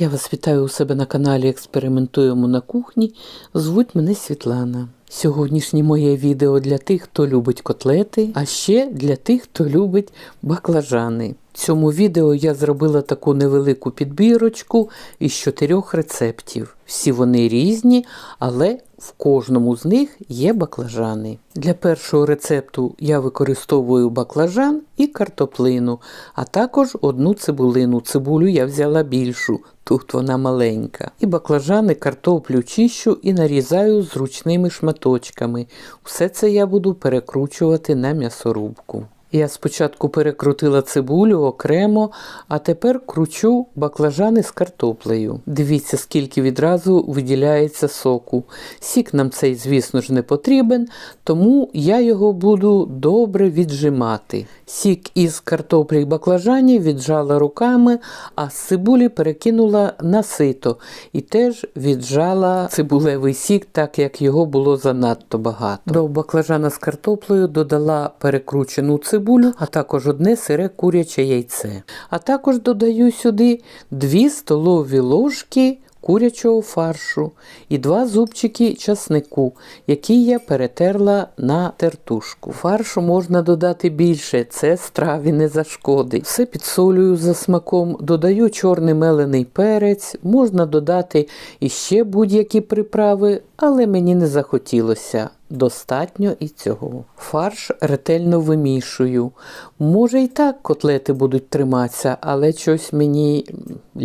Я вас вітаю у себе на каналі Експериментуємо на кухні. Звуть мене Світлана. Сьогоднішнє моє відео для тих, хто любить котлети, а ще для тих, хто любить баклажани. Цьому відео я зробила таку невелику підбірочку із чотирьох рецептів. Всі вони різні, але в кожному з них є баклажани. Для першого рецепту я використовую баклажан і картоплину, а також одну цибулину. Цибулю я взяла більшу, тут вона маленька. І баклажани, картоплю чищу і нарізаю зручними шматочками. Все це я буду перекручувати на м'ясорубку. Я спочатку перекрутила цибулю окремо, а тепер кручу баклажани з картоплею. Дивіться, скільки відразу виділяється соку. Сік нам цей, звісно ж, не потрібен, тому я його буду добре віджимати. Сік із картоплі й баклажанів віджала руками, а з цибулі перекинула на сито і теж віджала цибулевий сік, так як його було занадто багато. До баклажана з картоплею додала перекручену цибулю, а також одне сире куряче яйце. А також додаю сюди 2 столові ложки курячого фаршу і два зубчики часнику, які я перетерла на тертушку. Фаршу можна додати більше, це страві не зашкодить. Все підсолюю за смаком, додаю чорний мелений перець, можна додати іще будь-які приправи, але мені не захотілося. Достатньо і цього. Фарш ретельно вимішую. Може, і так котлети будуть триматися, але щось мені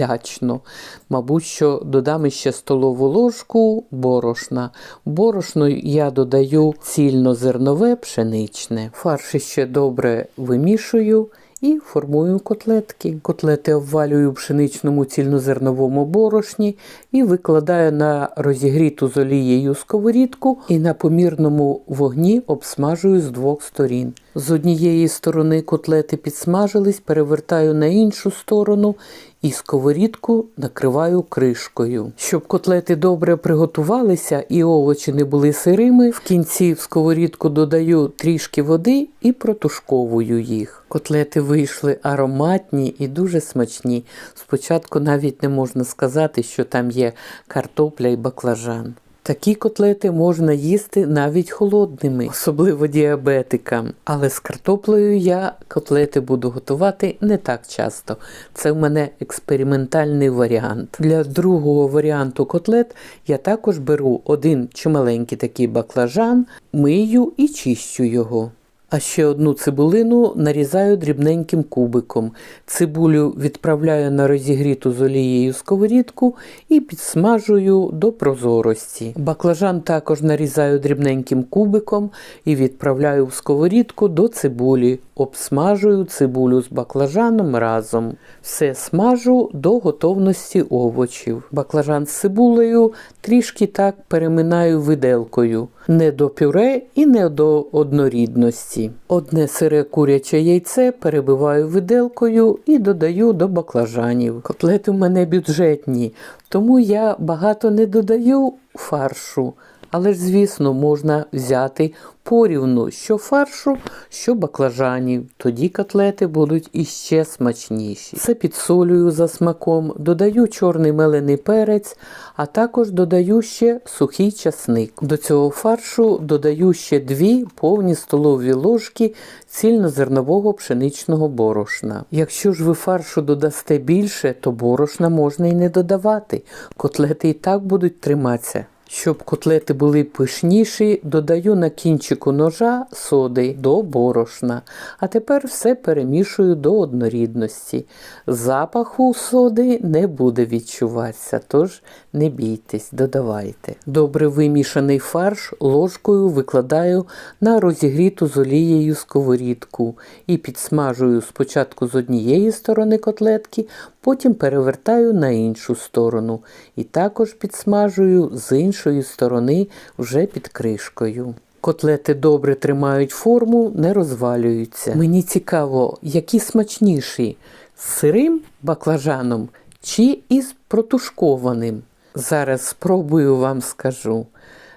лячно. Мабуть, що додам іще столову ложку борошна. Борошно я додаю цільнозернове пшеничне. Фарш ще добре вимішую. І формую котлетки. Котлети обвалюю в пшеничному цільнозерновому борошні і викладаю на розігріту з олією сковорідку і на помірному вогні обсмажую з двох сторін. З однієї сторони котлети підсмажились, перевертаю на іншу сторону і сковорідку накриваю кришкою. Щоб котлети добре приготувалися і овочі не були сирими, в кінці в сковорідку додаю трішки води і протушковую їх. Котлети вийшли ароматні і дуже смачні. Спочатку навіть не можна сказати, що там є картопля і баклажан. Такі котлети можна їсти навіть холодними, особливо діабетикам. Але з картоплею я котлети буду готувати не так часто. Це в мене експериментальний варіант. Для другого варіанту котлет я також беру один чималенький такий баклажан, мию і чищу його. А ще одну цибулину нарізаю дрібненьким кубиком. Цибулю відправляю на розігріту з олією сковорідку і підсмажую до прозорості. Баклажан також нарізаю дрібненьким кубиком і відправляю в сковорідку до цибулі. Обсмажую цибулю з баклажаном разом. Все смажу до готовності овочів. Баклажан з цибулею трішки так переминаю виделкою. Не до пюре і не до однорідності. Одне сире куряче яйце перебиваю виделкою і додаю до баклажанів. Котлети в мене бюджетні, тому я багато не додаю фаршу. Але ж, звісно, можна взяти порівну що фаршу, що баклажанів. Тоді котлети будуть іще смачніші. Все підсолюю за смаком, додаю чорний мелений перець, а також додаю ще сухий часник. До цього фаршу додаю ще дві повні столові ложки цільнозернового пшеничного борошна. Якщо ж ви фаршу додасте більше, то борошна можна і не додавати. Котлети і так будуть триматися. Щоб котлети були пишніші, додаю на кінчику ножа соди до борошна, а тепер все перемішую до однорідності. Запаху соди не буде відчуватися, тож не бійтесь, додавайте. Добре вимішаний фарш ложкою викладаю на розігріту з олією сковорідку і підсмажую спочатку з однієї сторони котлетки, потім перевертаю на іншу сторону і також підсмажую з іншої сторони вже під кришкою. Котлети добре тримають форму, не розвалюються. Мені цікаво, які смачніші з сирим баклажаном чи із протушкованим. Зараз спробую вам скажу.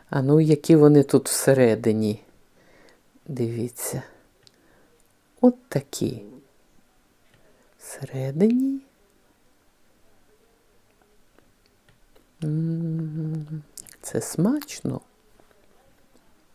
А ну, які вони тут всередині. Дивіться. От такі. Всередині Це смачно.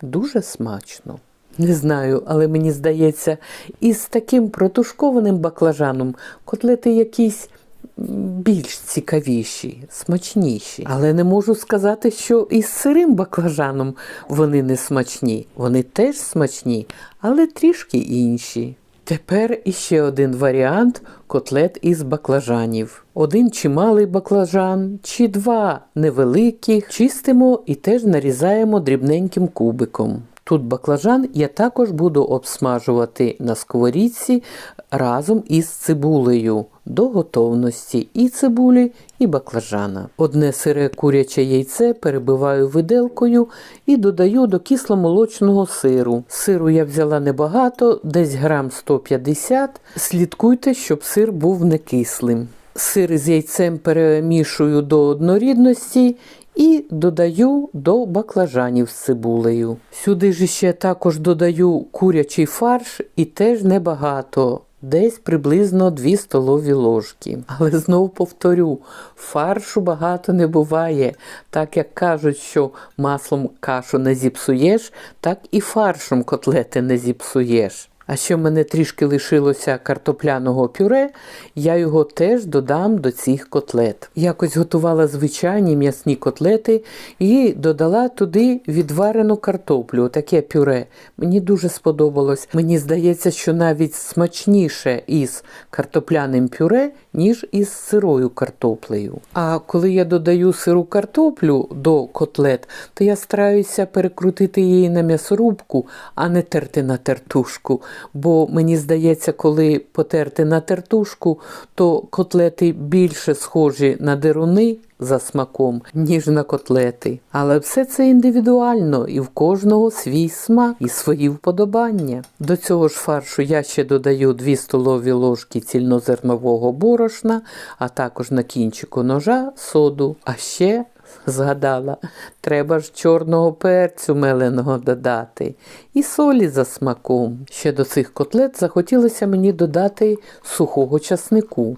Дуже смачно. Не знаю, але мені здається, із таким протушкованим баклажаном котлети якісь більш цікавіші, смачніші. Але не можу сказати, що із сирим баклажаном вони не смачні. Вони теж смачні, але трішки інші. Тепер іще один варіант котлет із баклажанів. Один чималий баклажан, чи два невеликих, чистимо і теж нарізаємо дрібненьким кубиком. Тут баклажан я також буду обсмажувати на сковорідці разом із цибулею до готовності і цибулі, і баклажана. Одне сире куряче яйце перебиваю виделкою і додаю до кисломолочного сиру. Сиру я взяла небагато, десь грам 150. Слідкуйте, щоб сир був не кислим. Сир з яйцем перемішую до однорідності і додаю до баклажанів з цибулею. Сюди ж ще також додаю курячий фарш і теж небагато. Десь приблизно 2 столові ложки. Але знов повторю, фаршу багато не буває. Так як кажуть, що маслом кашу не зіпсуєш, так і фаршем котлети не зіпсуєш. А ще в мене трішки лишилося картопляного пюре, я його теж додам до цих котлет. Якось готувала звичайні м'ясні котлети і додала туди відварену картоплю, таке пюре. Мені дуже сподобалось. Мені здається, що навіть смачніше із картопляним пюре, ніж із сирою картоплею. А коли я додаю сиру картоплю до котлет, то я стараюся перекрутити її на м'ясорубку, а не терти на тертушку. Бо мені здається, коли потерти на тертушку, то котлети більше схожі на деруни за смаком, ніж на котлети. Але все це індивідуально і в кожного свій смак і свої вподобання. До цього ж фаршу я ще додаю 2 столові ложки цільнозернового борошна, а також на кінчику ножа соду. А ще Згадала, треба ж чорного перцю меленого додати і солі за смаком. Ще до цих котлет захотілося мені додати сухого часнику.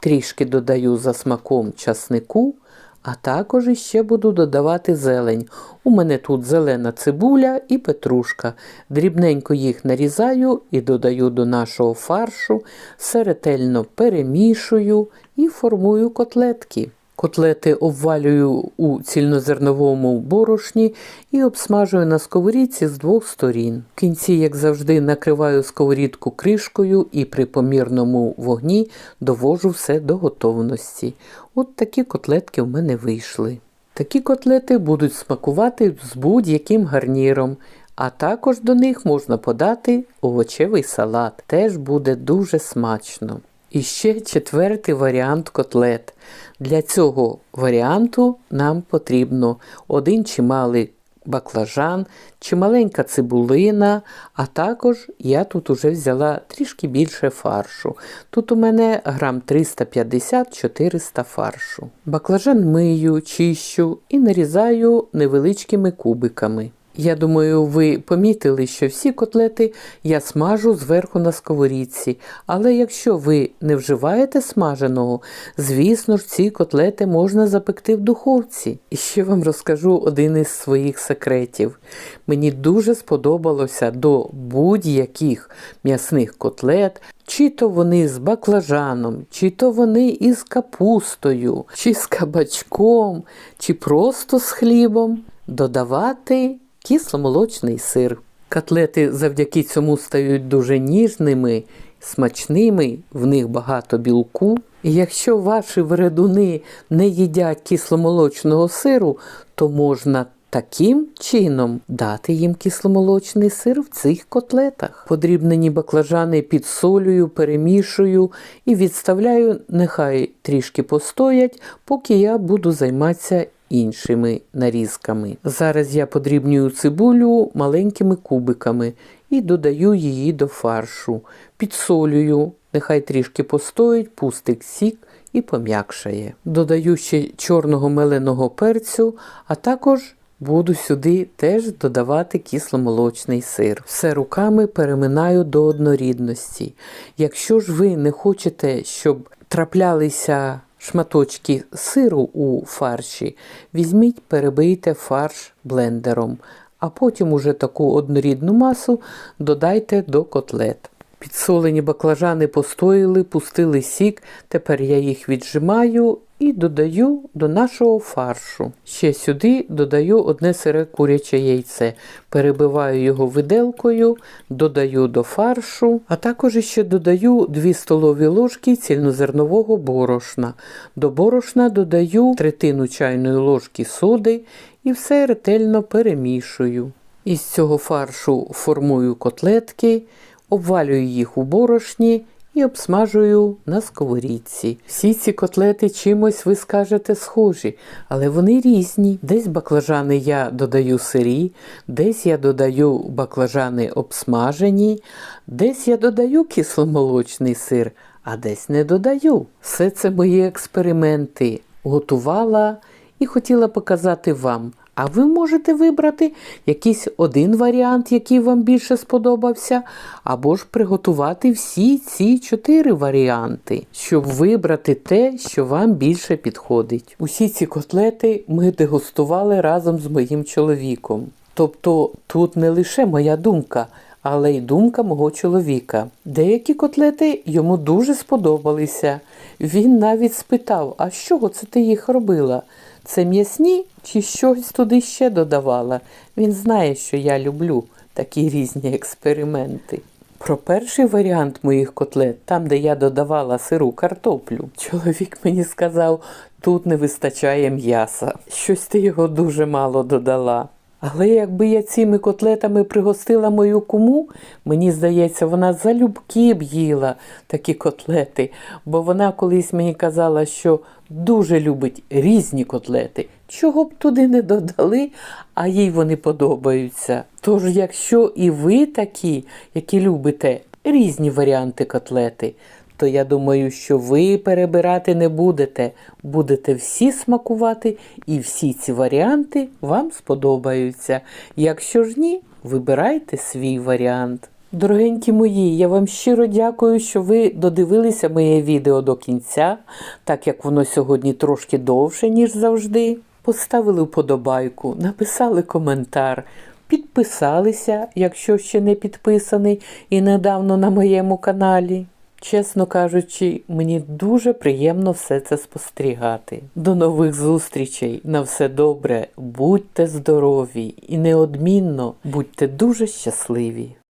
Трішки додаю за смаком часнику, а також іще буду додавати зелень. У мене тут зелена цибуля і петрушка. Дрібненько їх нарізаю і додаю до нашого фаршу, все ретельно перемішую і формую котлетки. Котлети обвалюю у цільнозерновому борошні і обсмажую на сковорідці з двох сторін. В кінці, як завжди, накриваю сковорідку кришкою і при помірному вогні довожу все до готовності. От такі котлетки в мене вийшли. Такі котлети будуть смакувати з будь-яким гарніром, а також до них можна подати овочевий салат. Теж буде дуже смачно. І ще четвертий варіант котлет. Для цього варіанту нам потрібно один чималий баклажан, чималенька цибулина, а також я тут уже взяла трішки більше фаршу. Тут у мене грам 350-400 фаршу. Баклажан мию, чищу і нарізаю невеличкими кубиками. Я думаю, ви помітили, що всі котлети я смажу зверху на сковорідці. Але якщо ви не вживаєте смаженого, звісно ж, ці котлети можна запекти в духовці. І ще вам розкажу один із своїх секретів. Мені дуже сподобалося до будь-яких м'ясних котлет. Чи то вони з баклажаном, чи то вони із капустою, чи з кабачком, чи просто з хлібом, додавати кисломолочний сир. Котлети завдяки цьому стають дуже ніжними, смачними, в них багато білку. І якщо ваші вередуни не їдять кисломолочного сиру, то можна таким чином дати їм кисломолочний сир в цих котлетах. Подрібнені баклажани підсолюю, перемішую і відставляю, нехай трішки постоять, поки я буду займатися іншими нарізками. Зараз я подрібнюю цибулю маленькими кубиками і додаю її до фаршу. Підсолюю, нехай трішки постоїть, пустить сік і пом'якшає. Додаю ще чорного меленого перцю, а також буду сюди теж додавати кисломолочний сир. Все руками переминаю до однорідності. Якщо ж ви не хочете, щоб траплялися шматочки сиру у фарші, візьміть, перебийте фарш блендером, а потім уже таку однорідну масу додайте до котлет. Підсолені баклажани постояли, пустили сік, тепер я їх віджимаю і додаю до нашого фаршу. Ще сюди додаю одне сире куряче яйце, перебиваю його виделкою, додаю до фаршу, а також ще додаю 2 столові ложки цільнозернового борошна. До борошна додаю третину чайної ложки соди і все ретельно перемішую. Із цього фаршу формую котлетки, обвалюю їх у борошні і обсмажую на сковорідці. Всі ці котлети чимось ви скажете схожі, але вони різні. Десь баклажани я додаю сирі, десь я додаю баклажани обсмажені, десь я додаю кисломолочний сир, а десь не додаю. Все це мої експерименти. Готувала і хотіла показати вам. А ви можете вибрати якийсь один варіант, який вам більше сподобався, або ж приготувати всі ці чотири варіанти, щоб вибрати те, що вам більше підходить. Усі ці котлети ми дегустували разом з моїм чоловіком. Тобто тут не лише моя думка, але й думка мого чоловіка. Деякі котлети йому дуже сподобалися. Він навіть спитав, а з чого це ти їх робила? Це м'ясні чи щось туди ще додавала? Він знає, що я люблю такі різні експерименти. Про перший варіант моїх котлет, там, де я додавала сиру картоплю, чоловік мені сказав, тут не вистачає м'яса. Щось ти його дуже мало додала. Але якби я цими котлетами пригостила мою куму, мені здається, вона залюбки б їла такі котлети, бо вона колись мені казала, що дуже любить різні котлети. Чого б туди не додали, а їй вони подобаються. Тож, якщо і ви такі, які любите різні варіанти котлети, то я думаю, що ви перебирати не будете. Будете всі смакувати, і всі ці варіанти вам сподобаються. Якщо ж ні, вибирайте свій варіант. Дорогенькі мої, я вам щиро дякую, що ви додивилися моє відео до кінця, так як воно сьогодні трошки довше, ніж завжди. Поставили вподобайку, написали коментар, підписалися, якщо ще не підписаний і недавно на моєму каналі. Чесно кажучи, мені дуже приємно все це спостерігати. До нових зустрічей. На все добре, будьте здорові і неодмінно будьте дуже щасливі.